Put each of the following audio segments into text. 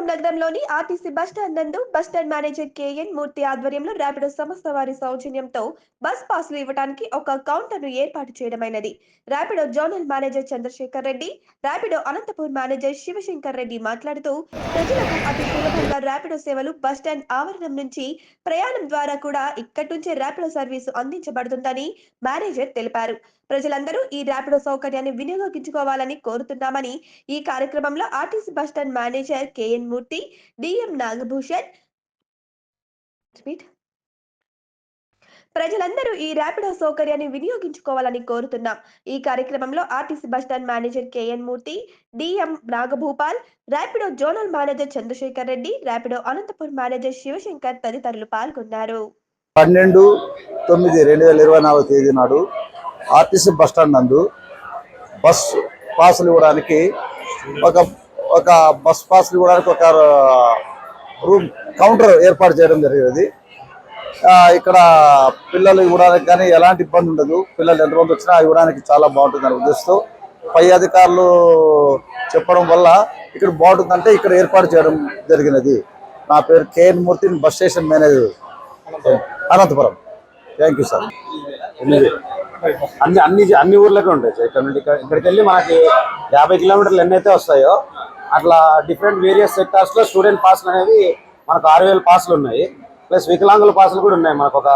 RTC bus stand నందు bus stand manager KN Murthy ఆధ్వర్యంలో Rapido సంస్థ వారి సౌజన్యంతో బస్ పాసులు ఇవ్వడానికి ఒక కౌంటర్ను ఏర్పాటు చేయడమైనది. Rapido zonal manager Chandrashekar Reddy Rapido Anantapur manager Sivasankar Reddy మాట్లాడుతూ ప్రజలకు అతి సులభంగా ర్యాపిడో సేవలు బస్టాండ్ ఆవరణం నుంచి ప్రయాణం ద్వారా కూడా ఇక్కడి నుంచే ర్యాపిడో సర్వీసు అందించబడుతుందని మేనేజర్ తెలిపారు ప్రజలందరూ ఈ ర్యాపిడో సౌకర్యాన్ని వినియోగించుకోవాలని కోరుతున్నామని ఈ కార్యక్రమంలో RTC bus stand manager KN Murthy DM Nagabhushan repeat. ప్రజలందరూ ఈ ర్యాపిడో సౌకర్యాన్ని వినియోగించుకోవాలని కోరుతున్నాం. ఈ కార్యక్రమంలో RTC bus stand manager KN Murthy DM Nagabhupal Rapido zonal manager Chandrasekhar Reddy Rapido Anantapur manager Sivasankar తదితరులు పాల్గొన్నారు. పన్నెండు తొమ్మిది రెండు వేల ఇరవై నాలుగు తేదీ నాడు ఆర్టీసీ బస్టాండ్ నందు బస్ పాసులు ఇవ్వడానికి ఒక ఒక బస్ పాసులు ఇవ్వడానికి ఒక రూమ్ కౌంటర్ ఏర్పాటు చేయడం జరిగేది ఇక్కడ పిల్లలు ఇవ్వడానికి కానీ ఎలాంటి ఇబ్బంది ఉండదు. పిల్లలు ఎంతమంది వచ్చినా ఇవ్వడానికి చాలా బాగుంటుంది అనే ఉద్దేశంతో పై అధికారులు చెప్పడం వల్ల ఇక్కడ బాగుంటుందంటే ఇక్కడ ఏర్పాటు చేయడం జరిగినది. నా పేరు KN Murthy bus station manager. Anantapur. Thank you sir అన్ని అన్ని అన్ని ఊర్లకే ఉంటాయి సార్. ఇక్కడ నుండి ఇక్కడికి వెళ్ళి మనకి యాభై కిలోమీటర్లు ఎన్నైతే వస్తాయో అట్లా డిఫరెంట్ వేరియస్ సెక్టార్స్లో స్టూడెంట్ పాస్లు అనేవి మనకు ఆరు వేల పాస్లు ఉన్నాయి. ప్లస్ వికలాంగుల పాసులు కూడా ఉన్నాయి మనకు ఒక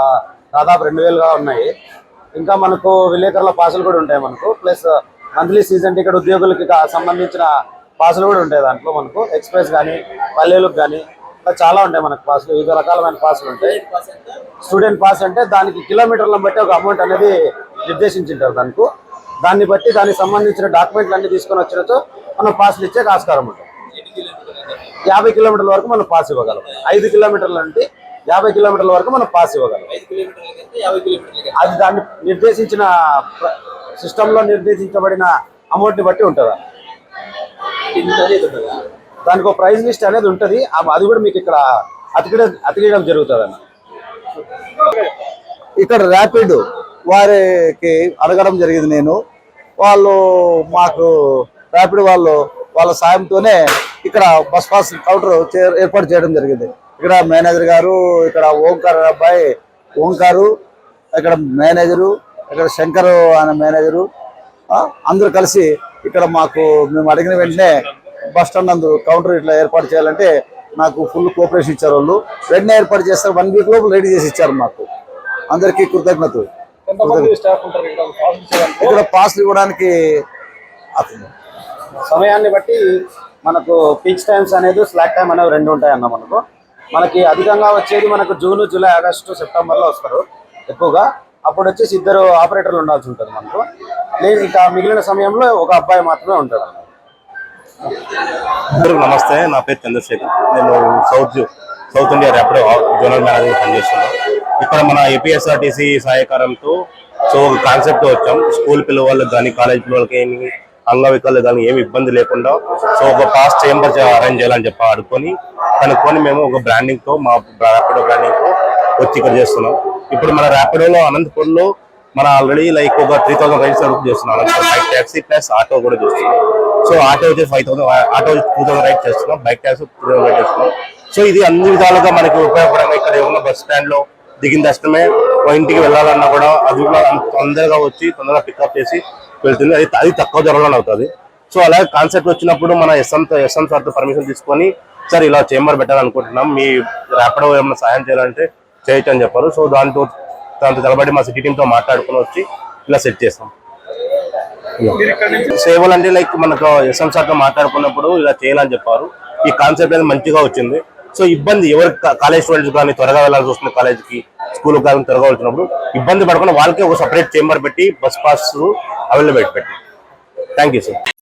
దాదాపు రెండు వేలుగా ఉన్నాయి. ఇంకా మనకు విలేకరుల పాసులు కూడా ఉంటాయి మనకు. ప్లస్ మంత్లీ సీజన్ టికెట్ ఉద్యోగులకి సంబంధించిన పాసులు కూడా ఉంటాయి దాంట్లో మనకు. ఎక్స్ప్రెస్ కానీ పల్లెలకు కానీ ఇలా చాలా ఉంటాయి మనకు పాసులు వివిధ రకాలమైన పాసులు ఉంటాయి. స్టూడెంట్ పాస్ అంటే దానికి కిలోమీటర్లను బట్టి ఒక అమౌంట్ అనేది నిర్దేశించింటారు దానికి. దాన్ని బట్టి దానికి సంబంధించిన డాక్యుమెంట్లు అన్ని తీసుకొని వచ్చినచో మనం పాసులు ఇచ్చే ఆస్కారం ఉంటుంది. యాభై కిలోమీటర్ల వరకు మనం పాస్ ఇవ్వగలం. ఐదు కిలోమీటర్లు అంటే యాభై కిలోమీటర్ల వరకు మనం పాస్ ఇవ్వగలం. అది దాన్ని నిర్దేశించిన సిస్టంలో నిర్దేశించబడిన అమౌంట్ని బట్టి ఉంటుందా? దానికి ఒక ప్రైస్ లిస్ట్ అనేది ఉంటుంది. అది కూడా మీకు ఇక్కడ అతికిడ అతికియడం జరుగుతుంది అన్న ఇక్కడ ర్యాపిడ్ వారికి అడగడం జరిగింది నేను. వాళ్ళు మాకు ర్యాపిడ్ వాళ్ళు వాళ్ళ సాయంతోనే ఇక్కడ బస్ పాస్ కౌంటర్ చే- ఏర్పాటు చేయడం జరిగింది. ఇక్కడ మేనేజర్ గారు ఇక్కడ ఓంకార్ అబ్బాయి ఓంకారు ఇక్కడ మేనేజరు ఇక్కడ శంకర్ అనే మేనేజరు అందరూ కలిసి ఇక్కడ మాకు మేము అడిగిన వెంటనే బస్ స్టాండ్ నందు కౌంటర్ ఇట్లా ఏర్పాటు చేయాలంటే నాకు ఫుల్ కోఆపరేషన్ ఇచ్చారు వాళ్ళు. వెంటనే ఏర్పాటు చేస్తారు వన్ వీక్ లోపల రెడీ చేసి ఇచ్చారు మాకు. అందరికీ కృతజ్ఞతలు. ఇక్కడ? పాస్లు ఇవ్వడానికి సమయాన్ని బట్టి మనకు పీక్స్ టైమ్స్ అనేది స్లాక్ టైం అనేవి రెండు ఉంటాయి అన్న మనకు. మనకి అధికంగా వచ్చేది మనకు జూన్ జూలై ఆగస్టు సెప్టెంబర్లో వస్తారు ఎక్కువగా. అప్పుడు వచ్చేసి ఇద్దరు ఆపరేటర్లు ఉండాల్సి ఉంటుంది మనకు. లేదు ఇక మిగిలిన సమయంలో ఒక అబ్బాయి మాత్రమే ఉంటాడు. అందరూ నమస్తే నా పేరు చంద్రశేఖర్. నేను south south India Rapido zonal manager పనిచేస్తున్నాను. ఇక్కడ మన ఏపీఎస్ఆర్టీసీ సహాయకారంతో సో ఒక కాన్సెప్ట్ వచ్చాం. స్కూల్ పిల్లవాళ్ళకి కానీ కాలేజ్ పిల్లలకి ఏమి అంగవికలు కానీ ఏమి ఇబ్బంది లేకుండా సో ఒక పాస్ చేంబర్ అరేంజ్ చేయాలని చెప్పి అడుక్కొని కనుక్కొని మేము ఒక బ్రాండింగ్తో మా ర్యాపిడో బ్రాండింగ్తో వచ్చి ఇక్కడ చేస్తున్నాం. ఇప్పుడు మన ర్యాపిడోలో అనంతపూర్లో మన ఆల్రెడీ లైక్ ఒక త్రీ థౌసండ్ రైడ్స్ అడుగు చేస్తున్నాం. బైక్ ట్యాక్సీ ప్లస్ ఆటో కూడా చేస్తున్నాం. సో ఆటో వచ్చి five thousand auto two thousand ride చేస్తున్నాం. Bike taxi two thousand ride చేస్తున్నాం. సో ఇది అన్ని విధాలుగా మనకి ఉపయోగపడంగా ఇక్కడ ఏమన్నా బస్ స్టాండ్లో దిగిన తక్షణమే ఇంటికి వెళ్ళాలన్నా కూడా అది కూడా అంత తొందరగా వచ్చి తొందరగా పికప్ చేసి వెళ్తుంది అది అది తక్కువ ధరలో అవుతుంది సో అలాగే కాన్సెప్ట్ వచ్చినప్పుడు మన ఎస్ఎం ఎస్ఎం సార్తో పర్మిషన్ తీసుకొని సార్ ఇలా చేంబర్ పెట్టాలనుకుంటున్నాం. మీ ర్యాపిడో ఏమైనా సాయం చేయాలంటే చేయొచ్చు అని చెప్పారు. సో దాంతో దాంతో తలబడి మా సిటీ టీంతో మాట్లాడుకుని వచ్చి ఇలా సెట్ చేస్తాం సేవలు అంటే లైక్ మనకు ఎస్ఎం సార్తో మాట్లాడుకున్నప్పుడు ఇలా చేయాలని చెప్పారు. ఈ కాన్సెప్ట్ అనేది మంచిగా వచ్చింది. సో ఇబ్బంది ఎవరు కాలేజ్ స్టూడెంట్స్ కానీ త్వరగా వెళ్ళాల్సి వస్తుంది కాలేజ్కి స్కూల్ కానీ త్వరగా వచ్చినప్పుడు ఇబ్బంది పడకుండా వాళ్ళకి ఒక సపరేట్ చేంబర్ పెట్టి బస్ పాస్ అవైలబుల్ పెట్టి. Thank you sir